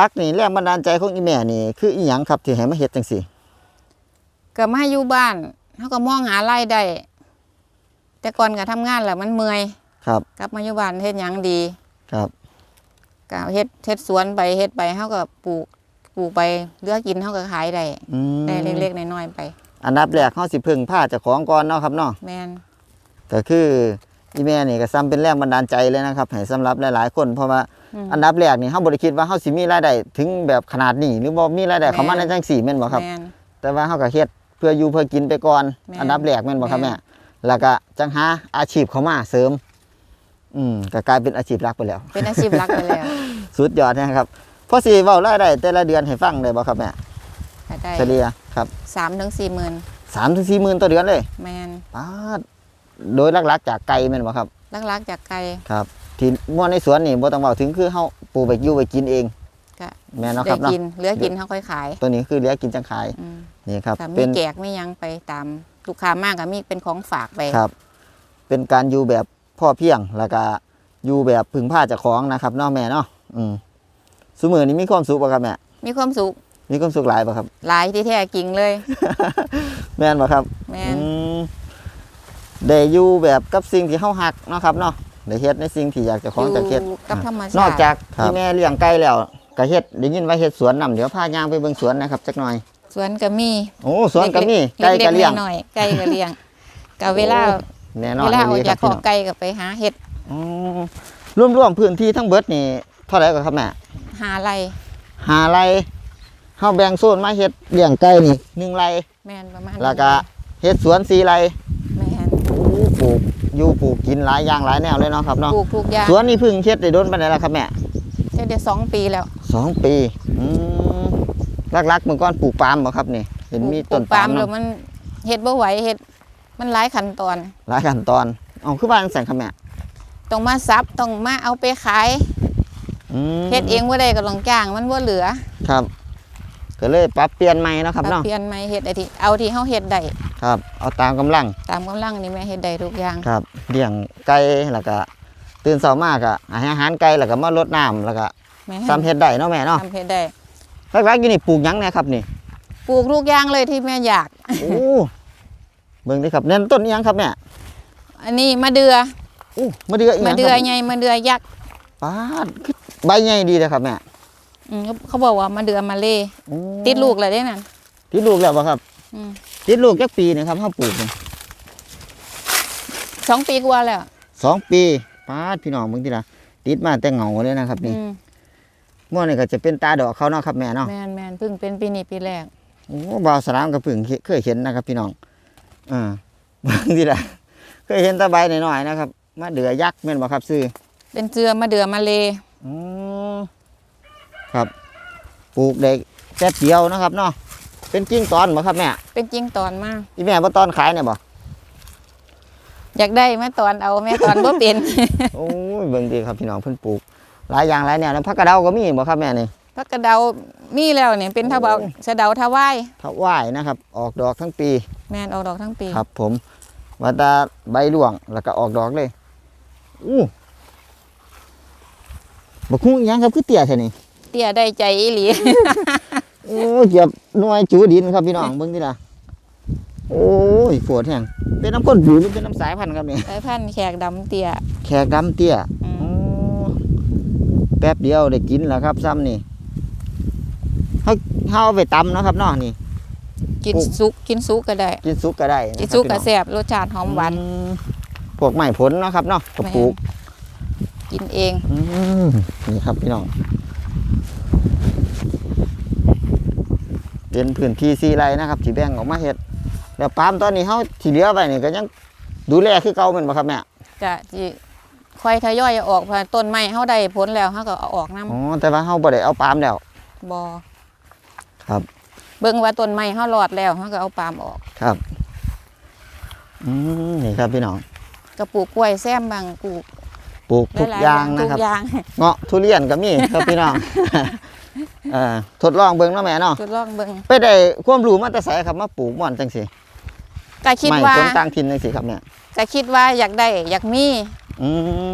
ลักๆนี่แรงบันดาลใจของอีแม่นี่ คืออีหยังครับที่ให้มาเฮ็ดจังซี่ก็มาอยู่บ้านเขาก็มองหารายได้แต่ก่อนก็ทำงานแหละมันเมื่อยครับกลับมาอยู่บ้านเฮ็ดหยังดีครับก็เฮ็ดเฮ็ดสวนไปเฮ็ดไปเขาก็ปลูกปลูกไปเหลือกินเขาก็ขายได้อืมได้เล็กๆน้อยๆไป อันดับแรกเฮาสิพึ่งพาเจ้าของก่อนเนาะครับเนาะแม่นก็คืออีแม่นี่ก็ซ้ำเป็นแรงบันดาลใจเลยนะครับให้สำหรับหลายๆคนเพราะว่า อืมอันดับแรกนี่เฮาบ่ได้คิดว่าเฮาสิมีรายได้ถึงแบบขนาดนี้หรือบ่มีรายได้เข้ามาในจังสี่แม่นบ่ครับแม่นแต่ว่าเฮาก็เฮ็ดเพื่ออยู่เพื่อกินไปก่อนแม่นอันดับแรกแม่นบ่ครับแม่แม่นแล้วก็จังหาอาชีพเข้ามาเสริม อืมก็กลายเป็นอาชีพหลักไปแล้ว เป็นอาชีพหลักไปแล้ว สุดยอดนะครับพอสิเว้ารายได้แต่ละเดือนให้ฟังได้บ่ครับแม่ก็ได้เฉลี่ยครับสามถึงสี่หมื่น3ถึง4หมื่นต่อเดือนเลย แม่นปาดโดยหลักๆจากไก่แม่นบ่ครับลักๆจากไกลครับ ที่ม่วนในสวนนี่บ่ต้องเว้าถึงคือเฮาปลูกไปอยู่ไปกินเองก็แม่นเนาะคได้รับเนาะกินเหลือกินเขาค่อยขายตัวนี้คือเหลือกินจังขายอืมนี่ครับก็เป็มีนแจกมีหยังไปตามลูกค้ามากก็มีเป็นของฝากไปครับ เป็นการอยู่แบบพ่อเพียงแล้วก็อยู่แบบพึ่งพาเจ้าของนะครับเนาะแม่เนาะอืมซุมื้อนี้มีความสุขบ่ครับแม่มีความสุขมีความสุขหลายบ่ครับ หลายที่แท้จริงเลย แม่นบ่ครับ แม่นอืมได้อยู่แบบกับสิ่งที่เฮาฮักเนาะครับเนาะ ได้เฮ็ดในสิ่งที่อยากเจะของจะเฮ็ด อยู่กับธรรมชาตินอกจากครับ ที่แม่เลี้ยงไก่แล้วก็เฮ็ดได้ยินว่าเฮ็ดสวนนํเดี๋ยวพาย่างไปเบิ่งสวนนะครับจักหน่อย สวนก็มีโอ้สวนก็มีไก่ล็ก็เลี้ยงๆน้อยๆไก่ก็เลี้ยงก็เวลาแน่นอนเวลาออกดีคจารักบขพี่อน้องไก่ก็ไปหาเห็ดอ๋อรวมๆพื้นที่ทั้งเบิดนี่เท่าไหร่ก็ครับแม่ หาไรหาไรเฮาแบ่งโซนมาเฮ็ดเลี้ยงไก่นี่หนึ่งไรแม่นประมาณแล้วก็เฮ็ดสวนสี่ไรแม่นโอ้ปลูก อยู่ปลูกกินหลายอย่างหลายแนวเลยเนาะครับเนาะปลูกทุกอย่างสวนนี่เพิ่งเฮ็ดได้โดนปานใดล่ะครับแม่เฮ็ดได้สองปีแล้วสองปีอืมลักๆเมื่อก่อนปลูกปาล์มบ่ครับนี่เห็นมีปลูต้นกปาปาล์ล์มมแล้วเนาะมันเฮ็ดบ่ไหวเฮ็ดมันหลายขั้นตอนหลายขั้นตอนเอาคือว่าจังซั่นครับแม่ต้องมาซับต้องมาเอาไปขายอืมเฮ็ดเองบ่ได้ก็ต้องจ้างมันบ่เหลือครับ ก็เลยปรับเปลี่ยนใหม่เนาะครับปรับเนาะเปลี่ยนใหม่เฮ็ดได้ที่เอาที่เฮาเฮ็ดได้ ครับ เอาตามกำลัง ตามกำลังนี่แม่เฮ็ดได้ทุกอย่าง ครับเลี้ยงไก่แล้วก็ตื่นเช้ามากอะให้อาหารไก่แล้วก็มารดน้ำแล้วก็แม่ซ้ำเฮ็ดได้เนาะแม่เนาะทำเฮ็ดได้ลักๆอยู่นี่ปลูกหยังแหน่ครับนี่ ปลูกทุกอย่างเลยที่แม่อยาก โอ้เบิ่งดิครับเน้นต้นอิหยังครับแม่อันนี้มะเดือโอ้มะเดืออีหมะยังเดืคอรับใหญ่มะเดือยักษ์ปาดคือใบใหญ่ดีเลยครับแม่อืมเขาเขาบอกว่ามะเดือมาเล่โอ้ติดลูกเลยได้นั่นติดลูกแล้วบ่ครับ อืม ติดลูกจักปีนะครับเฮาปลูกนี่สองปีกว่าแล้วสองปีปาดพี่น้องเบิ่งติล่ะติดมาแต่เหงาเลยนะครับ นี่อืมม่วนนี่ก็จะเป็นตาดอกเขาเนาะครับแม่เนาะ แมนแมนเพิ่งเป็นปีนี้ปีแรก โอ้บ่าวสลามก็เพิ่งเคยเห็นนะครับ พี่น้องอ่าเบิ่งติล่ะเคยเห็นแตะใบหน่อยๆนะครับมะเดือยักษ์แม่นบ่ครับซื้อเป็นเจือมะเดือมาเลอ๋อครับ ปลูกได้แป๊บเดียวนะครับเนาะ เป็นกิ่งตอนบ่ครับแม่เป็นจริงตอนมาก อีแม่บ่ตอนขายเนี่ยบ่อยากได้แม่ตอนเอาแม่ตอนบ่เป็น โอ้ยเบิ่งดีครับพี่น้องเพิ่นปลูก หลายอย่างหลายแนวแล้วผักกระเดาก็มีบ่ครับแม่นี่ พักกระเดามีแล้วเนี่ยเป็นทะเบาโอ้ สะเดาทะวายถ้าว่ายนะครับ ออกดอกทั้งปี แมนออกดอกทั้งปี ครับผมว่าแตาใบร่วงแล้วก็ออกดอกเลย อู้บักคุ้งอิหยังครับคือเตี้ยแท้นี่เตี้ยได้ใจอีหลี โอ้ยเกียบหน่วยจูดินครับพี่น้องเบิ่งดิล่ะโอ้ยปวดแห้งเป็นน้ำข้นบูหรือเป็นน้ำสายพันธุ์ครับนี่สายพันธุ์แขกดำเตี้ยแขกดำเตี้ยอืมโอ้แป๊บเดียวได้กินแล้วครับ ซ้ำนี่เฮาเฮาเอาไปตำเนาะครับเนาะนี่ กินปลูกสุกกินสุกก็ได้ กินสุกก็ได้ะกินครับสุกก็พี่น้องแซ่บรสชาติหอมหวานอืมพวกไม้ผลเนาะครับเนาะกระแม่นปลูก กินเองอืมนี่ครับพี่น้อง เป็นพื้นที่สีไรนะครับที่แบ่งออกมาเฮ็ดแล้วปาล์มตอนนี้เฮาที่เหลือไว้นี่ก็ยังดูแลคือเก่าแม่นบ่ครับแม่จะสิค่อยทยอยเอาออกเพราะต้นไม้เฮาได้ผลแล้วเฮาก็เอาออกนํอ๋อแต่ว่าเฮาบ่ได้เอาปาล์มแล้วบ่ครับ เบิ่งว่าต้นไม้เฮารอดแล้วเฮาก็เอาปาล์มออก ครับอืมนี่ครับพี่น้องก็ปลูกกล้วยแซมบางปลูกปลูกทุกหลๆอย่างนะครับทุกอย่าง เงาะทุเรียนก็มีครับพี่น้อง เอ่อทดลองเบิ่งเนาะแม่เนาะทดลองเบิ่งไปได้ความรู้มาแต่ไสครับมาปลูกม่อนจังซี่ก็คิดไม่ว่าคนต่างถิ่นจังซี่ครับเนี่ยก็คิดว่าอยากได้อยากมีอืม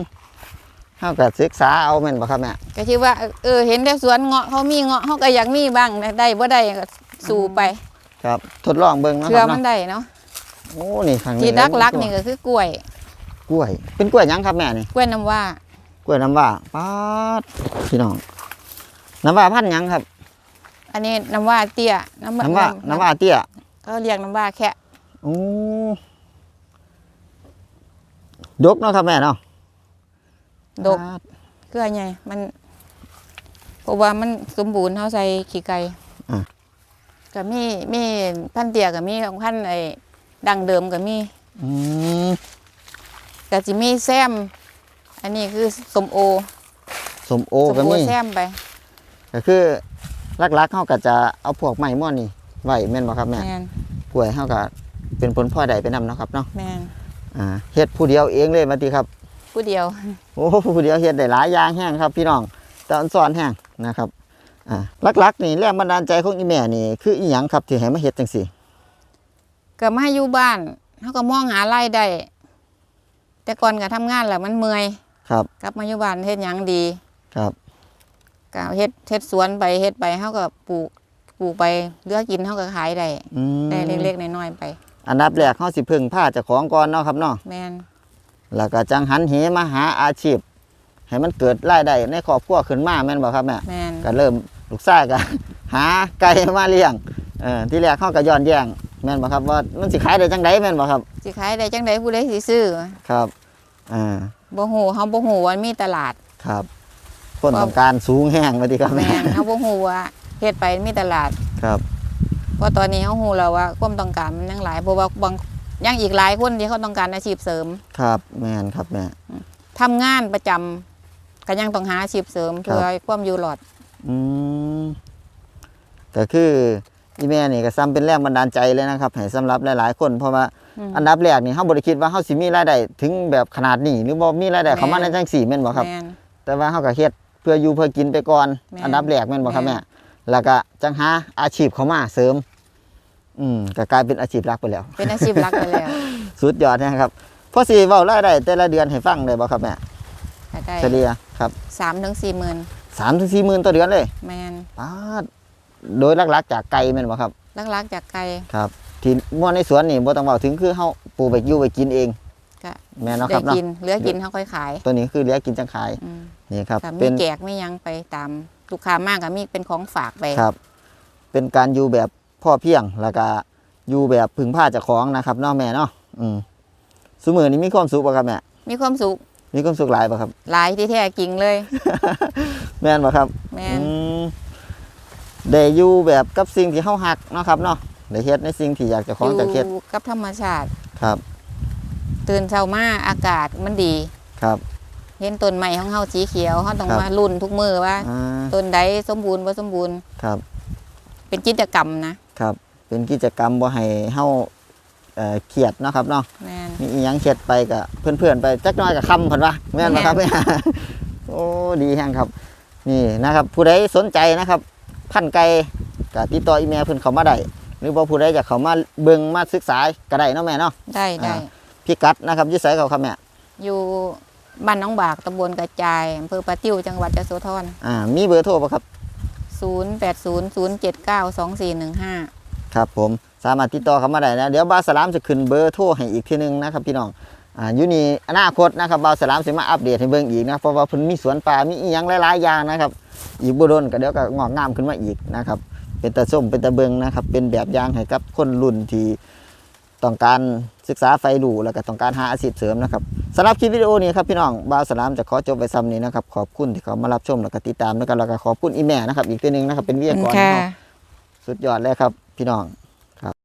เฮาก็ศึกษาเอาแม่นบ่ครับแม่ก็คิดว่าเออเห็นแต่สวนเงาะเขามีเงาะเขาก็อยากมีบ้างได้บ่ได้ก็สู่ไป ครับทดลองเบิ่งเนาะเชื่คอรับมันเนาะได้เนาะโอ้นี่ทางนี้ที่รักรักๆนี่ก็คือกล้วย กล้วย เป็นกล้วยหยังครับแม่นี่กล้วยน้ำว่ากล้วยน้ำว้าป๊าดพี่น้อง น้ำว้าพันธุ์หยังครับ อันนี้น้ำว่าเตี้ยน้ำน้ำว้าน้ำว้าเตี้ยเขาเรียกน้ำว่าแค่โอ้ดกเนาะครับแม่เนาะดกป๊าเกลือไงมันเพราะว่ามันสมบูรณ์เขาใส่ขี้ไก่อะก็มีมีพันธุ์เตี้ยก็มีของพันธุ์ไอ้ดังเดิมก็มีอืมก็จะมีแซม อันนี้คือสมโอสมโอสก็มโอมีแซมไป ก็คือลักๆเขาก็จะเอาพวกไม้ม่อนนี่ไว้แม่นบ่ครับแม่แมนกล้วยเขาก็เป็นผลพลอยได้ไปนำเนาะครับเนาะแมนอ่าเฮ็ดผู้เดียวเองเลยมาติครับ ผู้เดียวโอ้ผู้เดียวเฮ็ดได้หลายอย่างแห้งครับ พี่น้องแต่อันสอนแห้งนะครับอ่าลักๆนี่แรงบันดาลใจของอีแม่นี่คืออีหยังครับที่ให้มาเฮ็ดจังซี่ก็มาอยู่บ้านเขาก็มองหารายได้แต่ก่อนก็ทำงานแหละมันเมื่อยครับ กลับมาอยู่บ้านเฮ็ดหยังดีครับ ก็เฮ็ดเฮ็ดสวนไปเฮ็ดไปเขาก็ปลูกปลูกไปเหลือกินเขาก็ขายได้อืมได้เล็กๆน้อยๆไป อันดับแรกเฮาสิพึ่งผ้าเจ้าของก่อนเนาะครับเนาะแมนแล้วก็จังหันเหมาหาอาชีพ ให้มันเกิดรายได้ในครอบครัวขึ้นมาแม่นบ่ครับแม่ แมนก็เริ่มลูกชายก็ หาไก่มาเลี้ยงเออที่แรกเขาก็ย้อนแย้งแม่นบ่ครับว่ามันสิขายได้จังไดแม่นบ่ครับ สิขายได้จังไดผู้ใดสิซื้อครับอ่าบ่ฮู้เฮาบ่ฮู้ว่ามีตลาด ครับ คนต้องการสูงแห้งมาดีครับแม่แม่นเฮาบ่ฮู้ว่าเฮ็ดไปมีตลาดครับเพราะตอนนี้เฮาฮู้แล้วว่าความต้องการมันยังหลายเพราะว่าบางยังอีกหลายคนที่เขาต้องการอาชีพเสริมครับแม่นครับแม่ ทำงานประจำก็ยังต้องหาอาชีพเสริมครับ เพื่อความอยู่รอดอืมก็คืออีแม่นี่ก็ซ้ำเป็นแรงบันดาลใจเลยนะครับให้สำหรับหลายๆ คนเพราะว่าอืมอันดับแรกนี่เฮาบ่ได้คิดว่าเฮาสิมีรายได้ถึงแบบขนาดนี้หรือบ่มีรายได้เข้ามาแม่ในนจังสี่แม่นบ่ครับ แม่นแต่ว่าเฮาก็เฮ็ดเพื่ออยู่เพื่อกินไปก่อน แม่นอันดับแรกแม่นบ่ครับแม่ แม่น แล้วก็จังหาอาชีพเข้ามาเสริม อืมก็กลายเป็นอาชีพหลักไปแล้ว เป็นอาชีพหลักไปแล้วสุดยอดนะครับพอสิเว้ารายได้แต่ละเดือนให้ฟังได้บ่ครับแม่ก็ได้เฉลี่ยครับ3ถึง4หมื่น3ถึง4หมื่นต่อเดือนเลยแม่นปาดโดยหลักๆจากไก่แม่นบ่ครับลักๆจากไกลครับ ที่ม่วนในสวนนี่บ่ต้องเว้าถึงคือเฮาปลูกไปอยู่ไปกินเองก็ แม่นเนาะคได้รับเนาะกินเหลือกินเขาค่อยขายตัวนี้คือเหลือกินจังขายอืมนี่ครับก็เป็มีนแจกมีหยังไปตามลูกค้ามากก็มีเป็นของฝากไปครับ เป็นการอยู่แบบพ่อเพียงแล้วก็อยู่แบบพึ่งพาเจ้าของนะครับเนาะแม่เนาะอืมซุมื้อนี้มีความสุขบ่ครับแม่มีความสุขมีความสุขหลายบ่ครับ หลายที่แท้จริงเลยแม่นบ่ครับ แม่นอืมได้อยู่แบบกับสิ่งที่เฮาฮักเนาะครับเนาะได้เฮ็ดในสิ่งที่อยากเจะของจะเฮ็ดอยู่กับธรรมชาติ ครับ ตื่นเช้ามาอากาศมันดี ครับ เห็นต้นไม้ของเฮาสีเขียวเฮาต้องครับ มาลุ้นทุกมือว่าอ่าต้นใดสมบูรณ์บ่สมบูรณ์ ครับ เป็นกิจกรรมนะครับ เป็นกิจกรรมบ่ให้เฮาเอ่อเครียดเนาะครับเนาะ แม่น มีอีหยังเครียดไปกับเพื่อนๆไปจักหน้อยกับคำเพิ่นว่าแม่นบ่ครับแม่แม่ โอ้ดีแฮงครับ นี่นะครับ ผู้ใดสนใจนะครับ พันธุ์ไก่ก็ติดต่ออีเมลเพิ่นเข้ามาได้หรือว่าผู้ใดอยากเข้ามาเบิ่งมาศึกษาก็ได้เนาะแม่เนาะ ได้ได้อ่า พิกัดนะครับอยู่ไสเขาครับแม่อยู่บ้านหน้องบากตำบลกระจายอำเภอปะติ้วจังหวัดยโสธร อ่ามีเบอร์โทรบ่ครับ0800792415 ครับ ผมสามารถติดต่อเข้ามาได้นะเดี๋ยวบาวสลามจะขึ้นเบอร์โทรให้อีกทีหนึงนะครับพี่น้องอ่าอยู่นี่อนาคตนะครับบาวสลามสิมาอัปเดตให้เบิ่งอีกนะเพราะว่าเพิ่นมีสวนป่ามีอีหยังหลายๆอย่างนะครับ อีกบ่โดนก็เดี๋ยวก็งอกงามขึ้นมาอีกนะครับ เป็นตาส้มเป็นตาเบิงนะครับ เป็นแบบอย่างให้กับคนรุ่นที่ ต้องการศึกษาไฟดูแล้วก็ต้องการหาอาชีพเสริมนะครับสำหรับคลิปวิดีโอนี้ครับพี่น้องบาวสลามจะขอจบไปซ้ำนี้นะครับขอบคุณที่เขามารับชมแล้วก็ติดตามแล้วกันแล้วก็ขอบคุณอีแม่นะครับอีกทีหนึงนะครับเป็นวิทยากรค่ะเนาะสุดยอดเลยครับ พี่น้อง